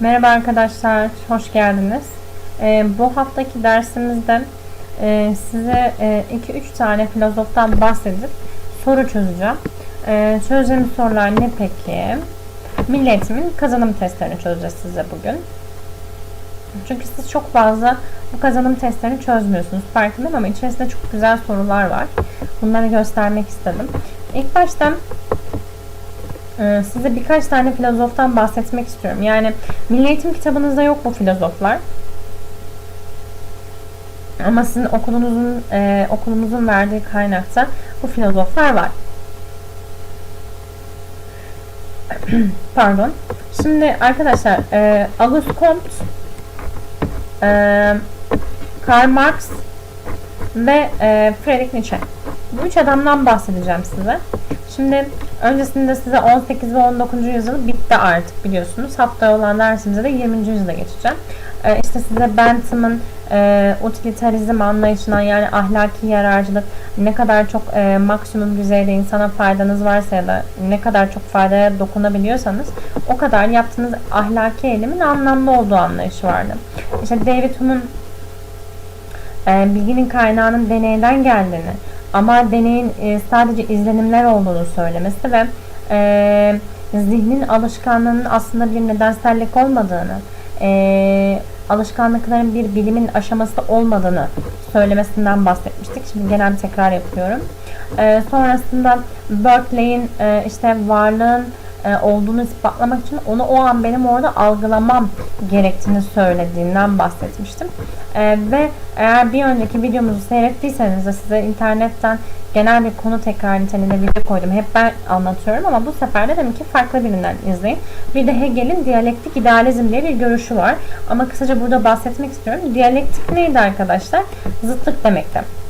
Merhaba arkadaşlar, hoş geldiniz. Ee, bu haftaki dersimizde e, size 2-3 tane filozoftan bahsedip soru çözeceğim. E, çözeceğim sorular ne peki? Milli Eğitim'in kazanım testlerini çözeceğiz size bugün. Çünkü siz çok fazla bu kazanım testlerini çözmüyorsunuz farkındayım ama içerisinde çok güzel sorular var. Bunları göstermek istedim. İlk başta ee, size birkaç tane filozoftan bahsetmek istiyorum. Yani Milli Eğitim kitabınızda yok bu filozoflar. Ama sizin okulunuzun e, okulumuzun verdiği kaynakta bu filozoflar var. Pardon. Şimdi arkadaşlar e, Auguste Comte, e, Karl Marx ve e, Friedrich Nietzsche. Bu üç adamdan bahsedeceğim size. Şimdi öncesinde size 18 ve 19. yüzyıl bitti artık biliyorsunuz. Haftaya olan dersimize de 20. yüzyıla geçeceğim. Ee, işte size Bentham'ın e, utilitarizm anlayışından yani ahlaki yararcılık ne kadar çok e, maksimum düzeyde insana faydanız varsa ya da ne kadar çok faydaya dokunabiliyorsanız o kadar yaptığınız ahlaki eylemin anlamlı olduğu anlayışı vardı. İşte David Hume'un e, bilginin kaynağının deneyden geldiğini, ama deneyin e, sadece izlenimler olduğunu söylemesi ve e, zihnin alışkanlığının aslında bir nedensellik olmadığını, e, alışkanlıkların bir bilimin aşaması olmadığını söylemesinden bahsetmiştik. Şimdi genel tekrar yapıyorum. E, sonrasında Berkeley'in e, işte varlığın e, olduğunu ispatlamak için onu o an benim orada algılamam gerektiğini söylediğinden bahsetmiştim. E, ve eğer bir önceki videomuzu seyrettiyseniz de size internetten genel bir konu tekrar niteliğinde video koydum. Hep ben anlatıyorum ama bu sefer de dedim ki farklı birinden izleyin. Bir de Hegel'in diyalektik idealizm diye bir görüşü var. Ama kısaca burada bahsetmek istiyorum. Diyalektik neydi arkadaşlar? Zıtlık demekti.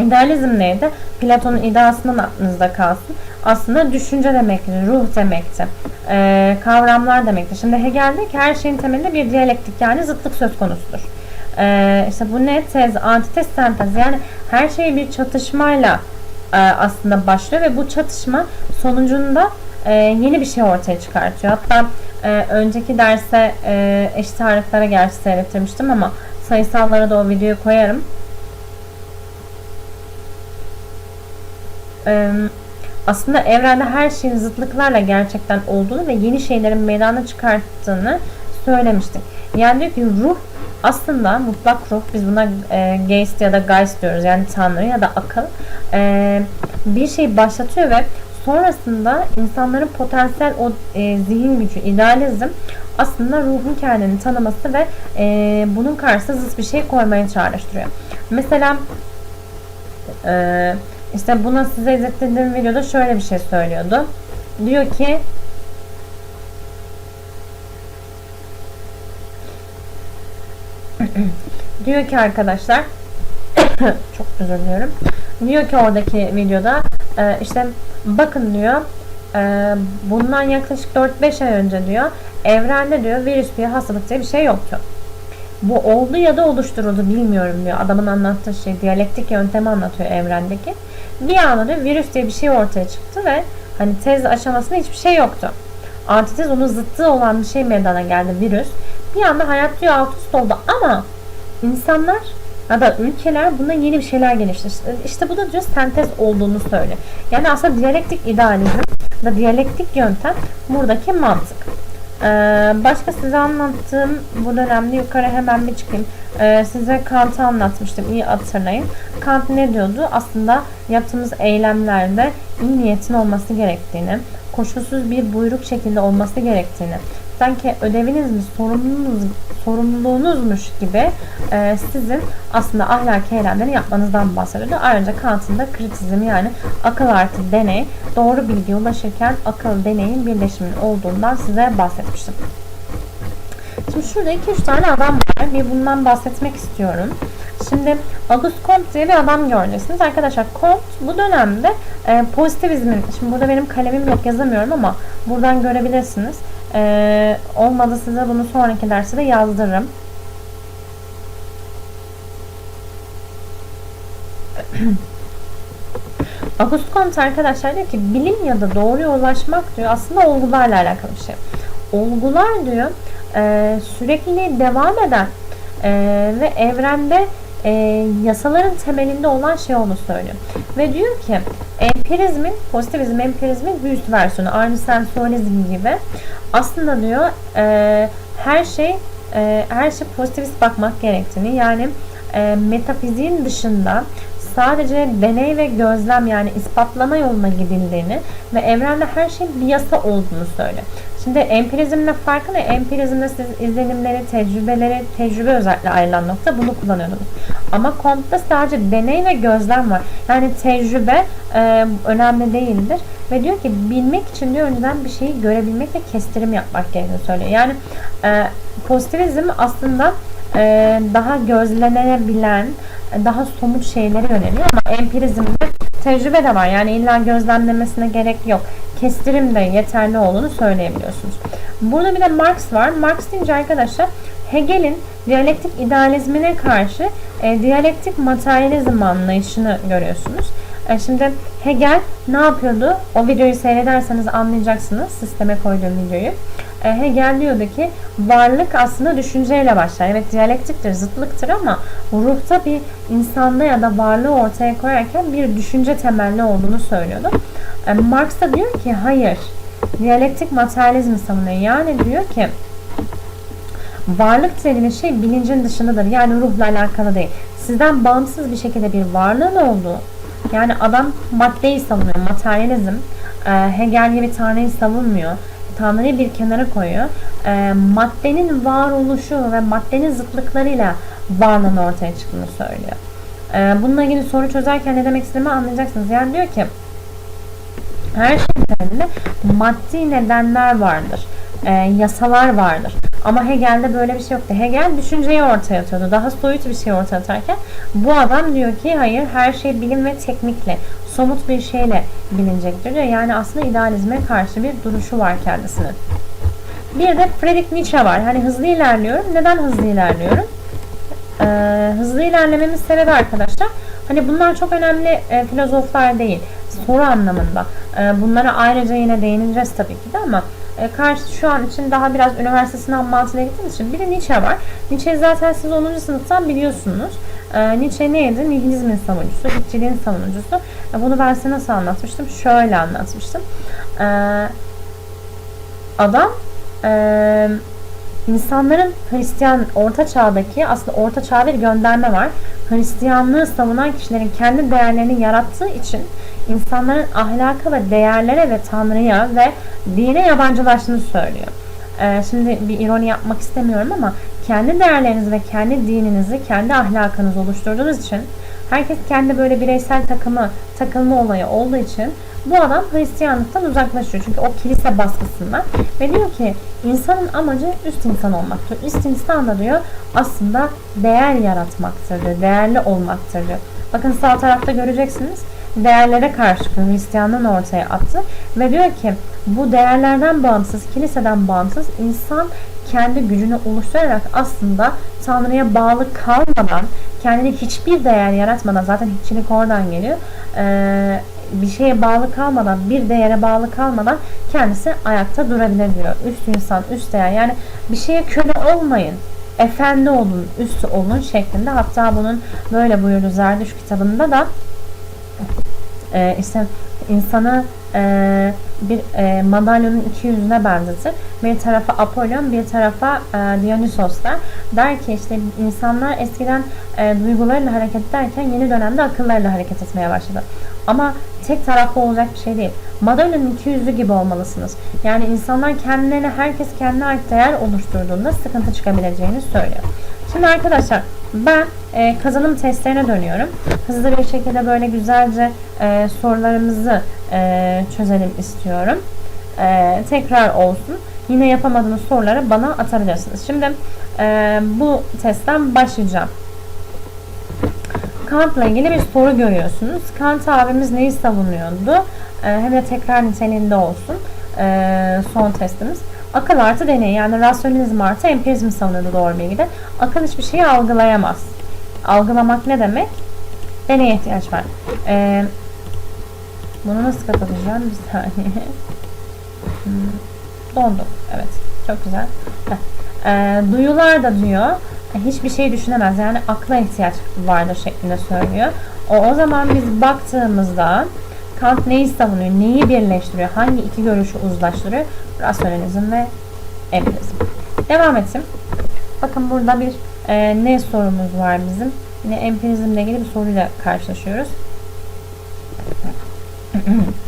İdealizm neydi? Platon'un iddiasının aklınızda kalsın. Aslında düşünce demekti, ruh demekti, ee, kavramlar demekti. Şimdi Hegel diyor ki her şeyin temelinde bir diyalektik yani zıtlık söz konusudur. Ee, işte bu ne? Tez, antitez, sentez yani her şey bir çatışmayla e, aslında başlıyor ve bu çatışma sonucunda e, yeni bir şey ortaya çıkartıyor. Hatta e, önceki derse e, eşit ağırlıklara gerçi seyrettirmiştim ama sayısallara da o videoyu koyarım. Aslında evrende her şeyin zıtlıklarla gerçekten olduğunu ve yeni şeylerin meydana çıkarttığını söylemiştik. Yani diyor ki ruh aslında mutlak ruh biz buna e, Geist ya da Geist diyoruz yani Tanrı ya da akıl e, bir şey başlatıyor ve sonrasında insanların potansiyel o e, zihin gücü, idealizm aslında ruhun kendini tanıması ve e, bunun karşısında zıt bir şey koymaya çağrıştırıyor. Mesela eee işte buna size izlettiğim videoda şöyle bir şey söylüyordu. Diyor ki diyor ki arkadaşlar çok özür diliyorum. Diyor ki oradaki videoda e, işte bakın diyor e, bundan yaklaşık 4-5 ay önce diyor evrende diyor virüs diye hastalık diye bir şey yoktu. Bu oldu ya da oluşturuldu bilmiyorum diyor. Adamın anlattığı şey diyalektik yöntemi anlatıyor evrendeki. Bir anda diyor virüs diye bir şey ortaya çıktı ve hani tez aşamasında hiçbir şey yoktu. Antitez onun zıttı olan bir şey meydana geldi virüs. Bir anda hayat diyor alt üst oldu ama insanlar ya da ülkeler buna yeni bir şeyler geliştirdi. İşte bu da diyor sentez olduğunu söylüyor. Yani aslında diyalektik idealizm da diyalektik yöntem buradaki mantık. Ee, başka size anlattığım bu dönemde yukarı hemen bir çıkayım. Ee, size Kant'ı anlatmıştım. iyi hatırlayın. Kant ne diyordu? Aslında yaptığımız eylemlerde iyi niyetin olması gerektiğini, koşulsuz bir buyruk şekilde olması gerektiğini, sanki ödeviniz mi, sorumluluğunuz, sorumluluğunuzmuş gibi e, sizin aslında ahlaki eylemleri yapmanızdan bahsediyordu. Ayrıca Kant'ın da kritizmi yani akıl artı deney, doğru bilgiye ulaşırken akıl deneyin birleşiminin olduğundan size bahsetmiştim. Şimdi şurada 2-3 tane adam var. Bir bundan bahsetmek istiyorum. Şimdi Auguste Comte diye bir adam göreceksiniz. Arkadaşlar Comte bu dönemde e, pozitivizmin, şimdi burada benim kalemim yok yazamıyorum ama buradan görebilirsiniz. E, olmadı size bunu sonraki derste de yazdırırım. Auguste Comte arkadaşlar diyor ki bilim ya da doğruya ulaşmak diyor aslında olgularla alakalı bir şey. Olgular diyor e, sürekli devam eden e, ve evrende e, yasaların temelinde olan şey olduğunu söylüyor. Ve diyor ki empirizmin, pozitivizm empirizmin bir üst versiyonu. Aynı sensualizm gibi. Aslında diyor e, her şey e, her şey pozitivist bakmak gerektiğini yani e, metafiziğin dışında sadece deney ve gözlem yani ispatlama yoluna gidildiğini ve evrende her şeyin bir yasa olduğunu söylüyor. Şimdi empirizmle farkı ne? Empirizmde siz izlenimleri, tecrübeleri, tecrübe özellikle ayrılan nokta bunu kullanıyordunuz. Ama Comte'da sadece deney ve gözlem var. Yani tecrübe e, önemli değildir. Ve diyor ki bilmek için diyor önceden bir şeyi görebilmek ve kestirim yapmak gerektiğini söylüyor. Yani e, pozitivizm aslında e, daha gözlenebilen, daha somut şeylere yöneliyor ama empirizmde tecrübe de var. Yani illa gözlemlemesine gerek yok. Kestirim de yeterli olduğunu söyleyebiliyorsunuz. Burada bir de Marx var. Marx deyince arkadaşlar Hegel'in diyalektik idealizmine karşı e, diyalektik materyalizm anlayışını görüyorsunuz. E, şimdi Hegel ne yapıyordu? O videoyu seyrederseniz anlayacaksınız. Sisteme koyduğum videoyu. Hegel diyordu ki varlık aslında düşünceyle başlar. Evet diyalektiktir, zıtlıktır ama ruhta bir insanda ya da varlığı ortaya koyarken bir düşünce temelli olduğunu söylüyordu. E, Marx da diyor ki hayır. Diyalektik materyalizmi savunuyor. Yani diyor ki varlık dediğiniz şey bilincin dışındadır. Yani ruhla alakalı değil. Sizden bağımsız bir şekilde bir varlığın olduğu. Yani adam maddeyi savunuyor. Materyalizm. E, Hegel gibi Tanrı'yı savunmuyor. Tanrı'yı bir kenara koyuyor. E, maddenin varoluşu ve maddenin zıtlıklarıyla varlığın ortaya çıktığını söylüyor. E, bununla ilgili soru çözerken ne demek istediğimi anlayacaksınız. Yani diyor ki her şeyin temelinde maddi nedenler vardır. E, yasalar vardır. Ama Hegel'de böyle bir şey yoktu. Hegel düşünceyi ortaya atıyordu. Daha soyut bir şey ortaya atarken bu adam diyor ki hayır her şey bilim ve teknikle, somut bir şeyle bilinecektir diyor. Yani aslında idealizme karşı bir duruşu var kendisinin. Bir de Friedrich Nietzsche var. Hani hızlı ilerliyorum. Neden hızlı ilerliyorum? Ee, hızlı ilerlememin sebebi arkadaşlar. Hani bunlar çok önemli e, filozoflar değil. Soru anlamında. E, bunlara ayrıca yine değineceğiz tabii ki de ama e, karşı şu an için daha biraz üniversite sınav mantığıyla gittiğimiz için bir de Nietzsche var. Nietzsche zaten siz 10. sınıftan biliyorsunuz. E, Nietzsche neydi? Nihilizmin savunucusu, hiççiliğin savunucusu. E, bunu ben size nasıl anlatmıştım? Şöyle anlatmıştım. E, adam e, insanların Hristiyan orta çağdaki aslında orta çağda bir gönderme var. Hristiyanlığı savunan kişilerin kendi değerlerini yarattığı için insanların ahlaka ve değerlere ve Tanrı'ya ve dine yabancılaştığını söylüyor. Ee, şimdi bir ironi yapmak istemiyorum ama kendi değerlerinizi ve kendi dininizi, kendi ahlakınızı oluşturduğunuz için herkes kendi böyle bireysel takımı, takılma olayı olduğu için bu adam Hristiyanlıktan uzaklaşıyor. Çünkü o kilise baskısından. Ve diyor ki insanın amacı üst insan olmaktır. Üst insan da diyor aslında değer yaratmaktır diyor. Değerli olmaktır diyor. Bakın sağ tarafta göreceksiniz değerlere karşı Hristiyanlığın ortaya attı ve diyor ki bu değerlerden bağımsız, kiliseden bağımsız insan kendi gücünü oluşturarak aslında Tanrı'ya bağlı kalmadan, kendine hiçbir değer yaratmadan, zaten hiççilik oradan geliyor, ee, bir şeye bağlı kalmadan, bir değere bağlı kalmadan kendisi ayakta durabilir diyor. Üst insan, üst değer. Yani bir şeye köle olmayın efendi olun, üstü olun şeklinde. Hatta bunun böyle buyurdu Zerdüş kitabında da e, işte insanı e, bir e, madalyonun iki yüzüne benzetir. Bir tarafa Apollon, bir tarafa e, Dionysos'ta. Der ki işte insanlar eskiden e, duygularıyla hareket ederken yeni dönemde akıllarıyla hareket etmeye başladı. Ama tek taraflı olacak bir şey değil. Madalyonun iki yüzlü gibi olmalısınız. Yani insanlar kendilerine, herkes kendine ait değer oluşturduğunda sıkıntı çıkabileceğini söylüyor. Şimdi arkadaşlar ben e, kazanım testlerine dönüyorum. Hızlı bir şekilde böyle güzelce e, sorularımızı e, çözelim istiyorum. E, tekrar olsun. Yine yapamadığınız soruları bana atabilirsiniz. Şimdi e, bu testten başlayacağım. Kant'la ilgili bir soru görüyorsunuz. Kant abimiz neyi savunuyordu? E, hem de tekrar niteliğinde olsun. E, son testimiz. Akıl artı deney yani rasyonalizm artı empirizm savunuyordu doğru bilgide. Akıl hiçbir şeyi algılayamaz. Algılamak ne demek? Deneye ihtiyaç var. Ee, bunu nasıl kapatacağım? Bir saniye. Hmm, dondum. Evet. Çok güzel. E, duyular da diyor e, hiçbir şey düşünemez. Yani akla ihtiyaç vardır şeklinde söylüyor. O, o zaman biz baktığımızda Kant neyi savunuyor, neyi birleştiriyor, hangi iki görüşü uzlaştırıyor? Rasyonalizm ve empirizm. Devam ettim. Bakın burada bir e, ne sorumuz var bizim. Yine empirizmle ilgili bir soruyla karşılaşıyoruz.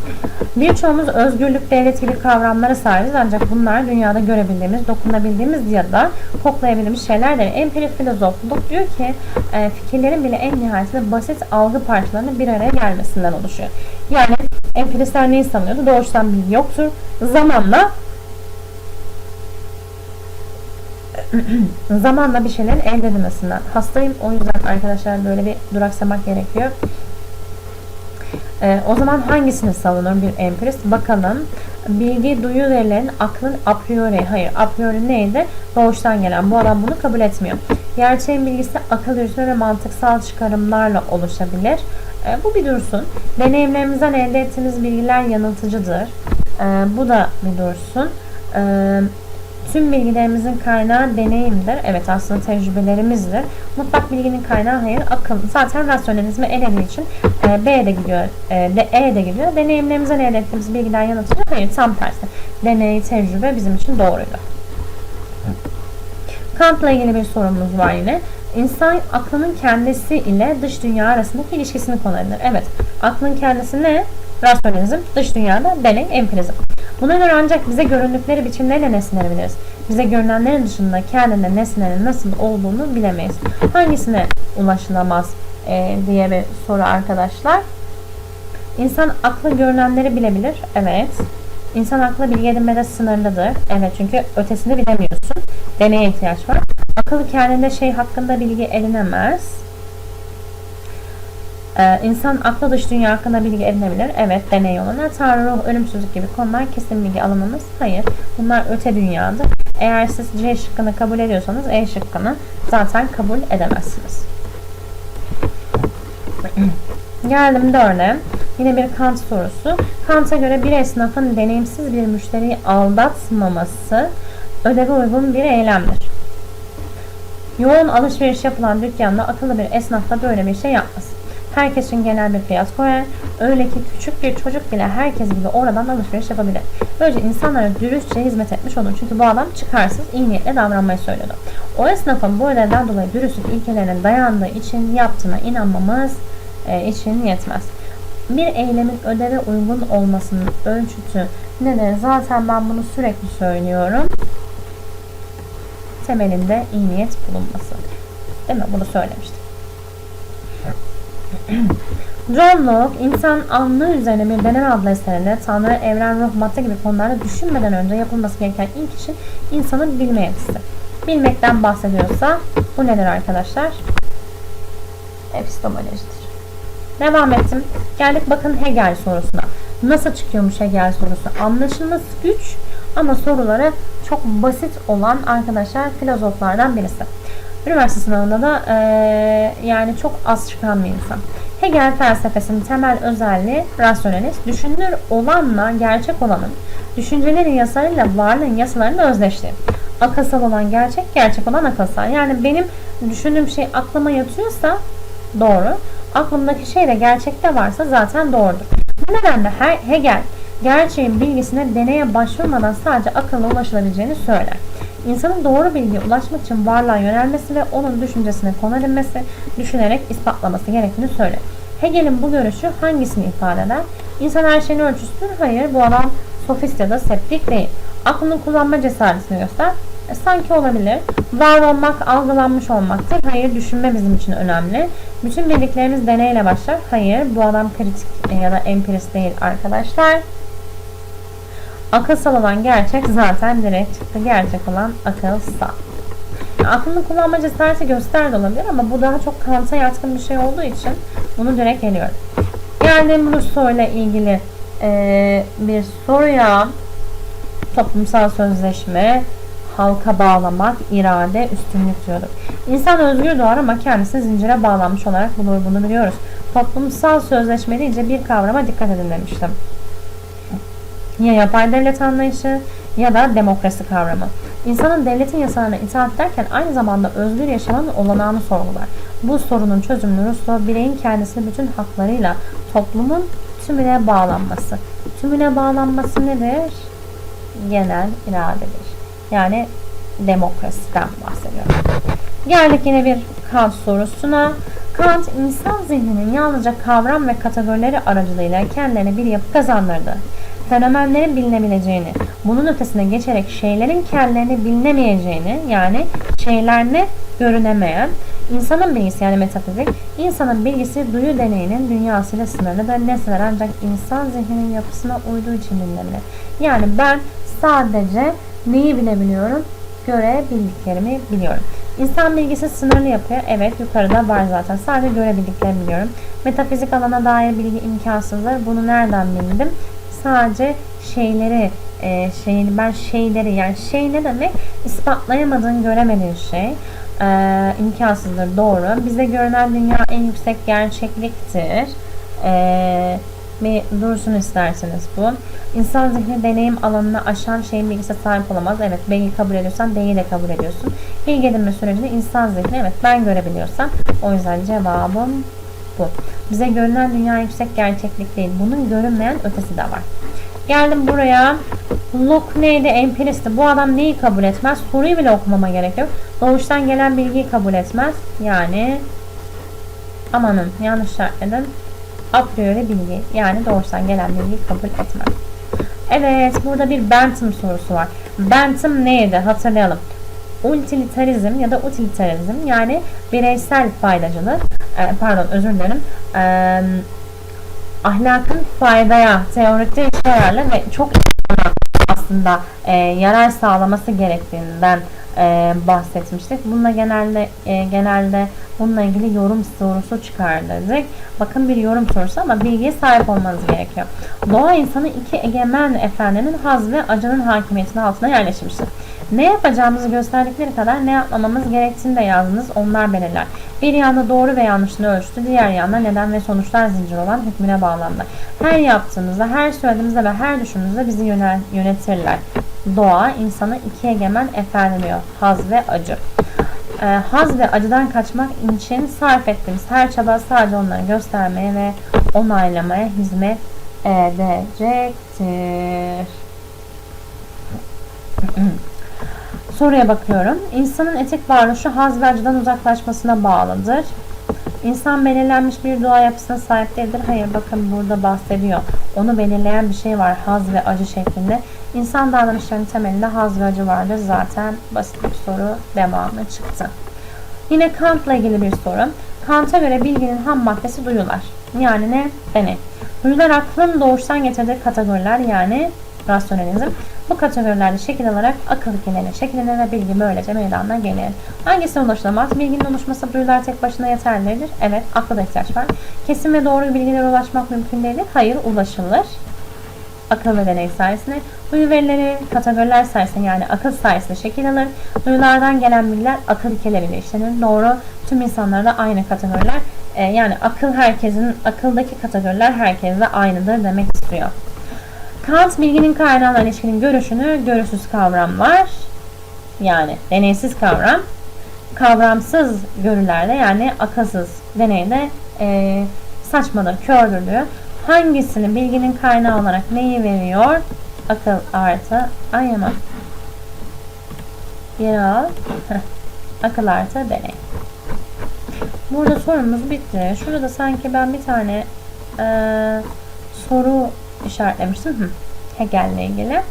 Birçoğumuz özgürlük, devlet gibi kavramlara sahibiz ancak bunlar dünyada görebildiğimiz, dokunabildiğimiz ya da koklayabildiğimiz şeyler değil. Empirik filozofluk diyor ki e, fikirlerin bile en nihayetinde basit algı parçalarının bir araya gelmesinden oluşuyor. Yani empiristler neyi savunuyordu? Doğuştan bilgi yoktur. Zamanla zamanla bir şeylerin elde edilmesinden. Hastayım o yüzden arkadaşlar böyle bir duraksamak gerekiyor. Ee, o zaman hangisini savunur bir empirist? Bakalım. Bilgi, duyu verilerin aklın a priori, hayır a priori neydi? Doğuştan gelen. Bu adam bunu kabul etmiyor. Gerçeğin bilgisi akıl yürütme ve mantıksal çıkarımlarla oluşabilir. Ee, bu bir dursun. Deneyimlerimizden elde ettiğimiz bilgiler yanıltıcıdır. Ee, bu da bir dursun. Ee, Tüm bilgilerimizin kaynağı deneyimdir. Evet aslında tecrübelerimizdir. Mutlak bilginin kaynağı hayır akıl. Zaten rasyonalizmi elediği için e, B'ye de gidiyor, e, de, E'ye de gidiyor. Deneyimlerimizden elde ettiğimiz bilgiler yanıltıcı. Hayır tam tersi. Deney, tecrübe bizim için doğruydu. Kant'la ilgili bir sorumuz var yine. İnsan aklının kendisi ile dış dünya arasındaki ilişkisini konu edilir. Evet, aklın kendisi ne? Rasyonalizm, dış dünyada deney, empirizm. Buna göre ancak bize göründükleri biçimlerle nesneleri. Bize görünenlerin dışında kendinde nesnenin nasıl olduğunu bilemeyiz. Hangisine ulaşılamaz e, diye bir soru arkadaşlar. İnsan aklı görünenleri bilebilir. Evet. İnsan aklı bilgi edinmede sınırlıdır. Evet çünkü ötesini bilemiyorsun. Deneye ihtiyaç var. Akıl kendinde şey hakkında bilgi edinemez. Ee, insan akla dış dünya hakkında bilgi edinebilir. Evet, deney yoluna. Tanrı, ruh, ölümsüzlük gibi konular kesin bilgi alınamaz. Hayır, bunlar öte dünyadır. Eğer siz C şıkkını kabul ediyorsanız E şıkkını zaten kabul edemezsiniz. Geldim dörde. Yine bir Kant sorusu. Kant'a göre bir esnafın deneyimsiz bir müşteriyi aldatmaması ödeve uygun bir eylemdir. Yoğun alışveriş yapılan dükkanda akıllı bir esnaf da böyle bir şey yapmaz. Herkes için genel bir fiyat koyar. Öyle ki küçük bir çocuk bile herkes gibi oradan alışveriş yapabilir. Böylece insanlara dürüstçe hizmet etmiş olur. Çünkü bu adam çıkarsız, iyi niyetle davranmayı söylüyordu. O esnafın bu ödevden dolayı dürüstlük ilkelerine dayandığı için yaptığına inanmamız e, için yetmez. Bir eylemin ödeve uygun olmasının ölçütü nedir? Zaten ben bunu sürekli söylüyorum. Temelinde iyi niyet bulunması. Değil mi? Bunu söylemiştim. John Locke, insan anlığı üzerine bir deneme adlı eserinde Tanrı, evren, ruh, madde gibi konularda düşünmeden önce yapılması gereken ilk işin insanın bilme yetisi. Bilmekten bahsediyorsa bu nedir arkadaşlar? Epistemolojidir. Devam ettim. Geldik bakın Hegel sorusuna. Nasıl çıkıyormuş Hegel sorusu? Anlaşılması güç ama soruları çok basit olan arkadaşlar filozoflardan birisi. Üniversite sınavında da e, yani çok az çıkan bir insan. Hegel felsefesinin temel özelliği rasyonelist, düşünülür olanla gerçek olanın, düşüncelerin yasalarıyla varlığın yasalarının özleştiği. Akılsal olan gerçek, gerçek olan akılsal. Yani benim düşündüğüm şey aklıma yatıyorsa doğru, aklımdaki şey de gerçekte varsa zaten doğrudur. Bu nedenle Hegel gerçeğin bilgisine deneye başvurmadan sadece akılla ulaşılabileceğini söyler. İnsanın doğru bilgiye ulaşmak için varlığa yönelmesi ve onun düşüncesine konu edinmesi, düşünerek ispatlaması gerektiğini söyler. Hegel'in bu görüşü hangisini ifade eder? İnsan her şeyin ölçüsüdür. Hayır, bu adam sofist ya da septik değil. Aklını kullanma cesaretini göster. E, sanki olabilir. Var olmak, algılanmış olmaktır. Hayır, düşünme bizim için önemli. Bütün bildiklerimiz deneyle başlar. Hayır, bu adam kritik ya da empirist değil arkadaşlar. Akılsal olan gerçek zaten direkt çıktı. Gerçek olan akılsal. Aklını kullanma cesareti gösterdi olabilir ama bu daha çok Kant'a yatkın bir şey olduğu için bunu direkt eliyorum. Geldiğim bu soruyla ilgili e, bir soruya toplumsal sözleşme, halka bağlamak, irade, üstünlük diyordur. İnsan özgür doğar ama kendisi zincire bağlanmış olarak bulur bunu biliyoruz. Toplumsal sözleşme deyince bir kavrama dikkat edin demiştim ya yapay devlet anlayışı ya da demokrasi kavramı. İnsanın devletin yasalarına itaat derken aynı zamanda özgür yaşamanın olanağını sorgular. Bu sorunun çözümünü Rousseau bireyin kendisini bütün haklarıyla toplumun tümüne bağlanması. Tümüne bağlanması nedir? Genel iradedir. Yani demokrasiden bahsediyorum. Geldik yine bir Kant sorusuna. Kant insan zihninin yalnızca kavram ve kategorileri aracılığıyla kendilerine bir yapı kazandırdı. Fenomenlerin bilinebileceğini, bunun ötesine geçerek şeylerin kendilerini bilinemeyeceğini, yani şeyler ne görünemeyen, insanın bilgisi yani metafizik, insanın bilgisi duyu deneyinin dünyasıyla sınırlıdır. Nesneler ancak insan zihninin yapısına uyduğu için bilinebilir. Yani ben sadece neyi bilebiliyorum? Görebildiklerimi biliyorum. İnsan bilgisi sınırlı yapıyor. Evet yukarıda var zaten. Sadece görebildiklerimi biliyorum. Metafizik alana dair bilgi imkansızdır. Bunu nereden bildim? Sadece şeyleri e, şeyini ben şeyleri yani şey ne demek? İspatlayamadığın göremediğin şey e, imkansızdır. Doğru. Bize görünen dünya en yüksek gerçekliktir. Eee bir dursun isterseniz bu. İnsan zihni deneyim alanını aşan şeyin bilgisine sahip olamaz. Evet bilgi kabul ediyorsan D'yi de kabul ediyorsun. Bilgi edinme sürecinde insan zihni evet ben görebiliyorsam o yüzden cevabım bu. Bize görünen dünya yüksek gerçeklik değil. Bunun görünmeyen ötesi de var. Geldim buraya. Locke neydi? Empiristi. Bu adam neyi kabul etmez? Soruyu bile okumama gerek yok. Doğuştan gelen bilgiyi kabul etmez. Yani amanın yanlış söyledim a priori bilgi yani doğrudan gelen bilgiyi kabul etmez. Evet burada bir Bentham sorusu var. Bentham neydi hatırlayalım. Utilitarizm ya da utilitarizm yani bireysel faydacılık e, pardon özür dilerim e, ahlakın faydaya teorikte işe yararlı ve çok aslında e, yarar sağlaması gerektiğinden e, bahsetmiştik. Bununla genelde e, genelde bununla ilgili yorum sorusu çıkardık. Bakın bir yorum sorusu ama bilgiye sahip olmanız gerekiyor. Doğa insanı iki egemen efendinin haz ve acının hakimiyetinin altına yerleşmiştir. Ne yapacağımızı gösterdikleri kadar ne yapmamamız gerektiğini de yazdınız. Onlar belirler. Bir yanda doğru ve yanlışını ölçtü. Diğer yanda neden ve sonuçlar zinciri olan hükmüne bağlandı. Her yaptığımızda, her söylediğimizde ve her düşündüğümüzde bizi yönetirler. Doğa insanı iki egemen efendi diyor. Haz ve acı. E, haz ve acıdan kaçmak için sarf ettiğimiz her çaba sadece onları göstermeye ve onaylamaya hizmet edecektir. Soruya bakıyorum. İnsanın etik varoluşu haz ve acıdan uzaklaşmasına bağlıdır. İnsan belirlenmiş bir doğa yapısına sahip değildir. Hayır bakın burada bahsediyor. Onu belirleyen bir şey var haz ve acı şeklinde. İnsan davranışlarının temelinde haz ve acı vardır. Zaten basit bir soru devamı çıktı. Yine Kant'la ilgili bir soru. Kant'a göre bilginin ham maddesi duyular. Yani ne? Deney. Duyular aklın doğuştan getirdiği kategoriler yani rasyonalizm. Bu kategorilerde şekil alarak akıl ilkelerine şekillenir ve bilgi böylece meydana gelir. Hangisine ulaşılamaz? Bilginin oluşması duyular tek başına yeterlidir. Evet, akla da ihtiyaç var. Kesin ve doğru bilgilere ulaşmak mümkün değildir. Hayır, ulaşılır. Akıl ve deney sayesinde. Duyu verileri kategoriler sayesinde yani akıl sayesinde şekil alır. Duyulardan gelen bilgiler akıl ilkeleriyle işlenir. Doğru. Tüm insanlarda aynı kategoriler. E, yani akıl herkesin, akıldaki kategoriler herkeste aynıdır demek istiyor. Kant bilginin kaynağına ilişkinin görüşünü görüşsüz kavramlar yani deneysiz kavram kavramsız görülerde yani akılsız deneyde e, saçmadır, kördür diyor. Hangisini bilginin kaynağı olarak neyi veriyor? Akıl artı ayama. Ya akıl artı deney. Burada sorumuz bitti. Şurada sanki ben bir tane e, soru işaretlemiştim. Hı. Hegel'le ilgili.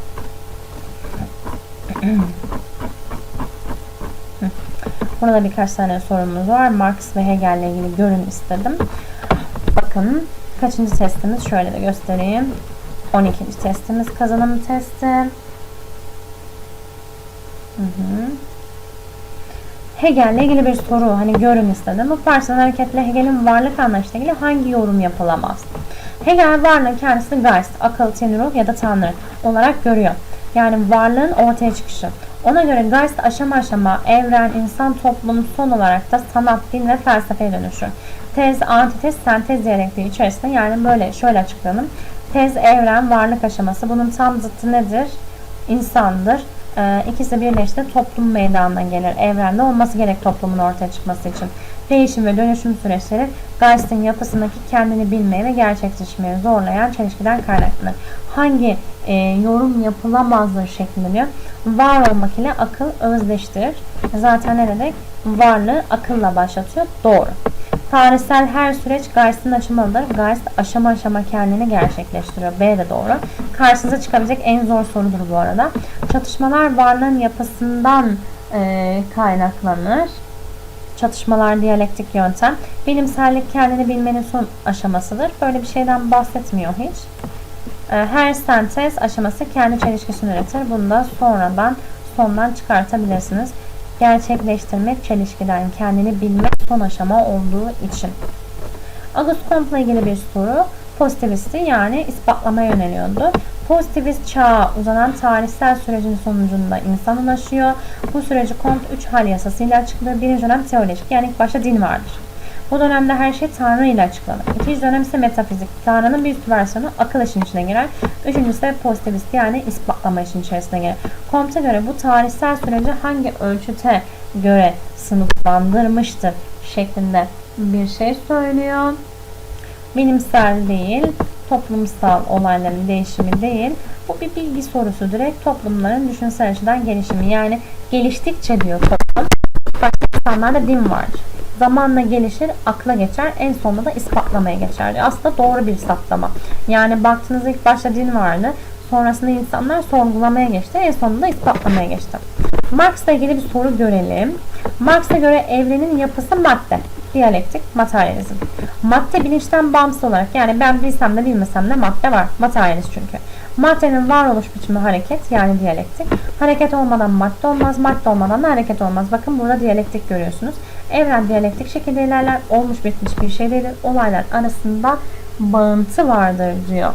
Burada birkaç tane sorumuz var. Marx ve Hegel'le ilgili görün istedim. Bakın kaçıncı testimiz şöyle de göstereyim. 12. testimiz kazanım testi. Hı hı. Hegel'le ilgili bir soru hani görün istedim. Bu parçadan hareketle Hegel'in varlık anlayışıyla ilgili hangi yorum yapılamaz? Hegel varlığın kendisini Geist, akıl, ten, ruh ya da tanrı olarak görüyor. Yani varlığın ortaya çıkışı. Ona göre Geist aşama aşama evren, insan, toplum son olarak da sanat, din ve felsefeye dönüşür. Tez, antitez, sentez diyalektiği içerisinde yani böyle şöyle açıklayalım. Tez, evren, varlık aşaması. Bunun tam zıttı nedir? İnsandır. Ee, ikisi birleşti toplum meydana gelir. Evrende olması gerek toplumun ortaya çıkması için. Değişim ve dönüşüm süreçleri Geist'in yapısındaki kendini bilmeye ve gerçekleşmeye zorlayan çelişkiden kaynaklanır. Hangi e, yorum yapılamazdır şeklinde diyor. Var olmak ile akıl özdeştirir. Zaten ne dedik? Varlığı akılla başlatıyor. Doğru. Tarihsel her süreç Geist'in aşamalıdır. Geist aşama aşama kendini gerçekleştiriyor. B doğru. Karşınıza çıkabilecek en zor sorudur bu arada. Çatışmalar varlığın yapısından e, kaynaklanır. Çatışmalar diyalektik yöntem. Bilimsellik kendini bilmenin son aşamasıdır. Böyle bir şeyden bahsetmiyor hiç. E, her sentez aşaması kendi çelişkisini üretir. Bunu da sonradan sondan çıkartabilirsiniz gerçekleştirmek çelişkiden kendini bilmek son aşama olduğu için. Auguste Comte'la ilgili bir soru. Pozitivisti yani ispatlamaya yöneliyordu. Pozitivist çağa uzanan tarihsel sürecin sonucunda insan ulaşıyor. Bu süreci Comte 3 hal yasasıyla açıklıyor. Birinci dönem teolojik yani ilk başta din vardır. Bu dönemde her şey Tanrı ile açıklanır. İkinci dönem ise metafizik. Tanrı'nın bir üst versiyonu akıl işin içine girer. Üçüncüsü de pozitivist yani ispatlama işin içerisine girer. Comte'a göre bu tarihsel süreci hangi ölçüte göre sınıflandırmıştır şeklinde bir şey söylüyor. Bilimsel değil, toplumsal olayların değişimi değil. Bu bir bilgi sorusu direkt toplumların düşünsel açıdan gelişimi. Yani geliştikçe diyor toplum. Başka insanlarda din vardır zamanla gelişir, akla geçer, en sonunda da ispatlamaya geçer. Aslında doğru bir saptama. Yani baktığınızda ilk başta din vardı, sonrasında insanlar sorgulamaya geçti, en sonunda ispatlamaya geçti. Marx'la ilgili bir soru görelim. Marx'a göre evrenin yapısı madde. Diyalektik, materyalizm. Madde bilinçten bağımsız olarak yani ben bilsem de bilmesem de madde var. Materyalist çünkü. Maddenin varoluş biçimi hareket yani diyalektik. Hareket olmadan madde olmaz, madde olmadan da hareket olmaz. Bakın burada diyalektik görüyorsunuz. Evren diyalektik şekilde ilerler. Olmuş bitmiş bir şey değildir. Olaylar arasında bağıntı vardır diyor.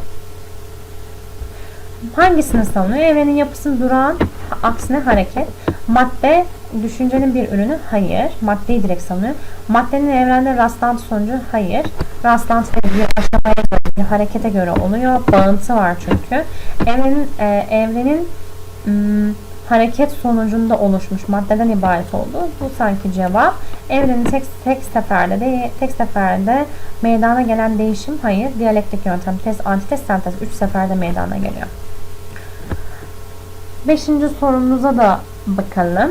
Hangisini savunuyor? Evrenin yapısını duran, aksine hareket. Madde düşüncenin bir ürünü? Hayır. Maddeyi direkt savunuyor. Maddenin evrende rastlantı sonucu? Hayır. Rastlantı bir aşamaya göre, bir harekete göre oluyor. Bağıntı var çünkü. Evrenin, e, evrenin hmm, hareket sonucunda oluşmuş maddeden ibaret olduğu bu sanki cevap. Evrenin tek, tek seferde de tek seferde meydana gelen değişim hayır. Diyalektik yöntem tez, antitez, sentez 3 seferde meydana geliyor. Beşinci sorumuza da bakalım.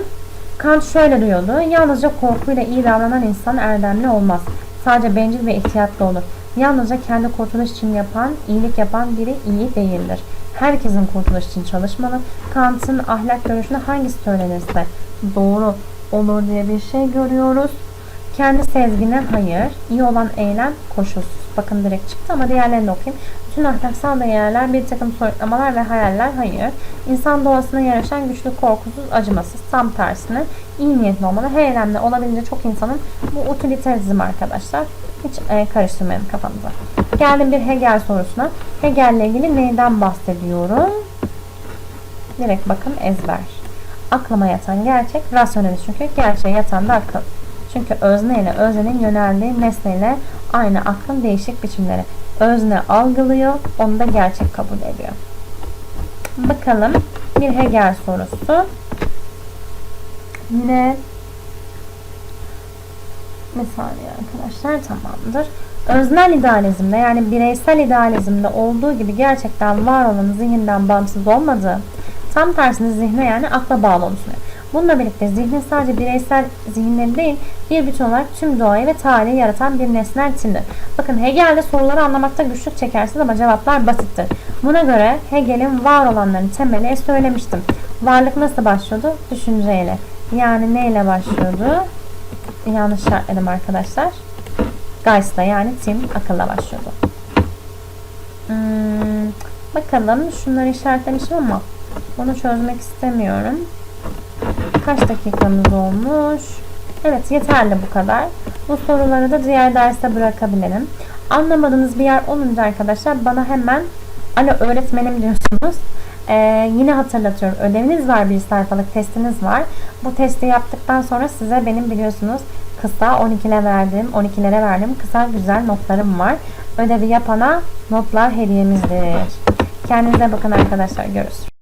Kant şöyle diyordu. Yalnızca korkuyla iyi davranan insan erdemli olmaz. Sadece bencil ve ihtiyatlı olur. Yalnızca kendi kurtuluş için yapan, iyilik yapan biri iyi değildir. Herkesin kurtuluş için çalışmalı. Kant'ın ahlak görüşünde hangisi söylenirse doğru olur diye bir şey görüyoruz. Kendi sezgine hayır. İyi olan eylem koşulsuz. Bakın direkt çıktı ama diğerlerini okuyayım. Bütün ahlaksal değerler, bir takım soyutlamalar ve hayaller hayır. İnsan doğasına yarışan güçlü, korkusuz, acımasız. Tam tersine iyi niyetli olmalı. Her eylemde olabildiğince çok insanın bu utilitarizm arkadaşlar. Hiç e, karıştırmayın kafamıza. Geldim bir Hegel sorusuna. Hegel ile ilgili neyden bahsediyorum? Direkt bakın ezber. Aklıma yatan gerçek rasyoneliz çünkü gerçeğe yatan da akıl. Çünkü özne ile öznenin yöneldiği nesne ile aynı aklın değişik biçimleri. Özne algılıyor, onu da gerçek kabul ediyor. Bakalım bir Hegel sorusu. Yine bir saniye arkadaşlar tamamdır. Öznel idealizmde yani bireysel idealizmde olduğu gibi gerçekten var olanın zihinden bağımsız olmadığı, tam tersine zihne yani akla bağlı olduğunu Bununla birlikte zihnin sadece bireysel zihinleri değil, bir bütün olarak tüm doğayı ve tarihi yaratan bir nesnel timdir. Bakın Hegel'de soruları anlamakta güçlük çekersiniz ama cevaplar basittir. Buna göre Hegel'in var olanların temeli söylemiştim. Varlık nasıl başlıyordu? Düşünceyle. Yani neyle başlıyordu? Yanlış şartladım arkadaşlar. Geist'la yani Tim akılla başlıyordu. Hmm, bakalım şunları işaretlemişim ama bunu çözmek istemiyorum. Kaç dakikamız olmuş? Evet yeterli bu kadar. Bu soruları da diğer derste bırakabilirim. Anlamadığınız bir yer olunca arkadaşlar bana hemen alo öğretmenim diyorsunuz. Ee, yine hatırlatıyorum. Ödeviniz var bir sayfalık testiniz var. Bu testi yaptıktan sonra size benim biliyorsunuz kısa 12'le verdiğim 12'lere verdiğim kısa güzel notlarım var. Ödevi yapana notlar hediyemizdir. Kendinize bakın arkadaşlar. Görüşürüz.